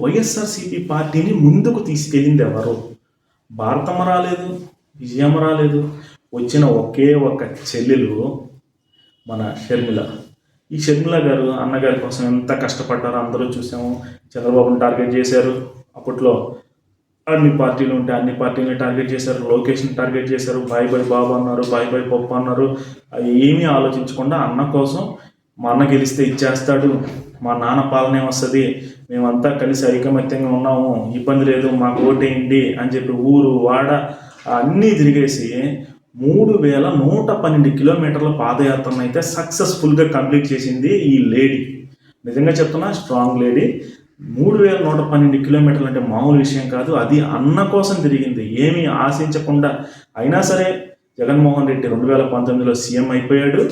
వైఎస్ఆర్సీపీ పార్టీని ముందుకు తీసుకెళ్ళింది ఎవరు? భారతమ్మ రాలేదు విజయమ్మ రాలేదు. వచ్చిన ఒకే ఒక చెల్లెలు మన షర్మిల. ఈ షర్మిల గారు అన్నగారి కోసం ఎంత కష్టపడ్డారో అందరూ చూసాము. చంద్రబాబును టార్గెట్ చేశారు. అప్పట్లో అన్ని పార్టీలు ఉంటే అన్ని పార్టీలని టార్గెట్ చేశారు. లోకేష్ని టార్గెట్ చేశారు. బాయ్ బాయ్ బాబు అన్నారు బాయ్ బాయ్ పప్పు అన్నారు. అవి ఏమీ ఆలోచించకుండా అన్న కోసం మా అన్న గెలిస్తే ఇచ్చేస్తాడు. మా నాన్న పాలనే వస్తుంది. మేమంతా కలిసి ఐకమత్యంగా ఉన్నాము. ఇబ్బంది లేదు మాకు ఓటేయండి అని చెప్పి ఊరు వాడ అన్నీ తిరిగేసి మూడు వేల నూట పన్నెండు కిలోమీటర్ల పాదయాత్రను అయితే సక్సెస్ఫుల్గా కంప్లీట్ చేసింది ఈ లేడీ నిజంగా చెప్తున్నా స్ట్రాంగ్ లేడీ మూడు వేల నూట పన్నెండు కిలోమీటర్లు అంటే మామూలు విషయం కాదు. అది అన్న కోసం తిరిగింది. ఏమీ ఆశించకుండా అయినా సరే జగన్మోహన్ రెడ్డి రెండు వేల పంతొమ్మిదిలో సీఎం అయిపోయాడు.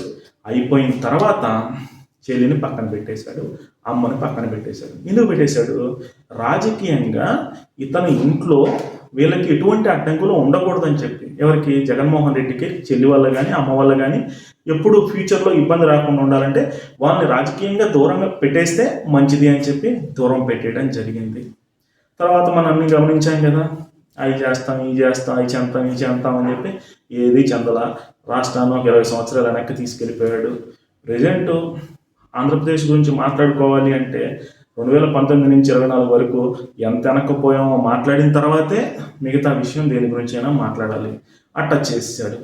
అయిపోయిన తర్వాత చెల్లిని పక్కన పెట్టేశాడు అమ్మని పక్కన పెట్టేశాడు. ఎందుకు పెట్టేశాడు? రాజకీయంగా ఇతని ఇంట్లో వీళ్ళకి ఎటువంటి అడ్డంకులు ఉండకూడదని చెప్పి. ఎవరికి? జగన్మోహన్ రెడ్డికి చెల్లి వల్ల కానీ అమ్మ వల్ల కానీ ఎప్పుడు ఫ్యూచర్లో ఇబ్బంది రాకుండా ఉండాలంటే వాళ్ళని రాజకీయంగా దూరంగా పెట్టేస్తే మంచిది అని చెప్పి దూరం పెట్టేయడం జరిగింది. తర్వాత మనం అన్ని గమనించాం కదా. అవి చేస్తాం ఇవి చేస్తాం అవి చెంతాం ఇవి చెంతాం అని చెప్పి ఏది చెందలా. రాష్ట్రాన్ని ఒక ఇరవై సంవత్సరాల వెనక్కి తీసుకెళ్ళిపోయాడు. ప్రజెంట్ ఆంధ్రప్రదేశ్ గురించి మాట్లాడుకోవాలి అంటే రెండు వేల పంతొమ్మిది నుంచి ఇరవై నాలుగు వరకు ఎంత వెనక్కపోయామో మాట్లాడిన తర్వాతే మిగతా విషయం దేని గురించి అయినా మాట్లాడాలి. అట్ట చేసాడు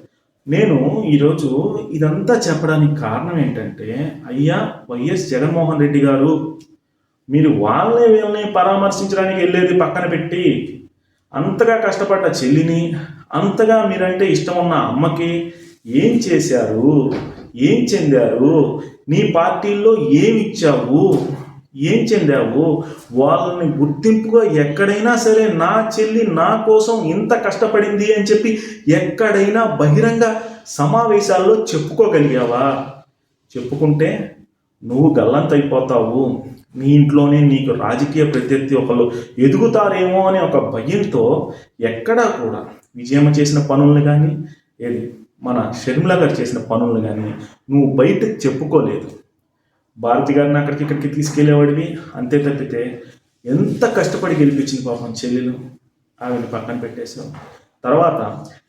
నేను ఈరోజు ఇదంతా చెప్పడానికి కారణం ఏంటంటే అయ్యా వైఎస్ జగన్మోహన్ రెడ్డి గారు మీరు వాళ్ళని వీళ్ళని పరామర్శించడానికి వెళ్ళేది పక్కన పెట్టి అంతగా కష్టపడ్డ చెల్లిని అంతగా మీరంటే ఇష్టం ఉన్న అమ్మకి ఏం చేశారు? ఏం చెందారు? నీ పార్టీల్లో ఏమి ఇచ్చావు? ఏం చెందావు? వాళ్ళని గుర్తింపుగా ఎక్కడైనా సరే నా చెల్లి నా కోసం ఇంత కష్టపడింది అని చెప్పి ఎక్కడైనా బహిరంగ సమావేశాల్లో చెప్పుకోగలిగావా? చెప్పుకుంటే నువ్వు గల్లంతైపోతావు. నీ ఇంట్లోనే నీకు రాజకీయ ప్రత్యర్థి ఒకళ్ళు ఎదుగుతారేమో అనే ఒక భయంతో ఎక్కడా కూడా విజయమ్మ చేసిన పనులను కానీ ఏది మన షర్మిల గారు చేసిన పనులను కానీ నువ్వు బయట చెప్పుకోలేదు. భారతి గారిని అక్కడికి ఇక్కడికి తీసుకెళ్ళేవాడివి. అంతే తప్పితే ఎంత కష్టపడి గెలిపించింది పాపం చెల్లెలు. ఆవిడని పక్కన పెట్టేశావు తర్వాత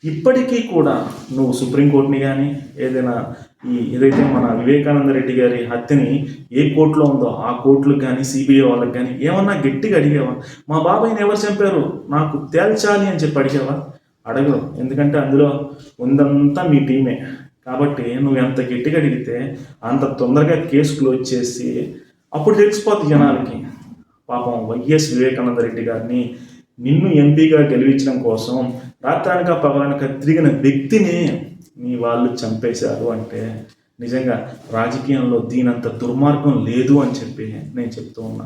ఇప్పటికీ కూడా నువ్వు సుప్రీంకోర్టుని కానీ ఏదైనా ఈ ఏదైతే మన వివేకానంద రెడ్డి గారి హత్యని ఏ కోర్టులో ఉందో ఆ కోర్టులకు కానీ సిబిఐ వాళ్ళకి కానీ ఏమన్నా గట్టిగా అడిగావా? మా బాబాయ్ని ఎవరు చంపారు? నాకు తేల్చాలి అని చెప్పి అడిగావా? అడగరు ఎందుకంటే అందులో ఉందంతా మీ టీమే. కాబట్టి నువ్వు ఎంత గట్టిగా అడిగితే అంత తొందరగా కేసు క్లోజ్ చేసి అప్పుడు తెలిసిపోతుంది జనాలకి. పాపం వైఎస్ వివేకానంద రెడ్డి గారిని నిన్ను ఎంపీగా గెలిపించడం కోసం రాత్రానిక పగలనక తిరిగిన వ్యక్తిని మీ వాళ్ళు చంపేశారు అంటే నిజంగా రాజకీయంలో దీనంత దుర్మార్గం లేదు అని చెప్పి నేను చెప్తూ ఉన్నా.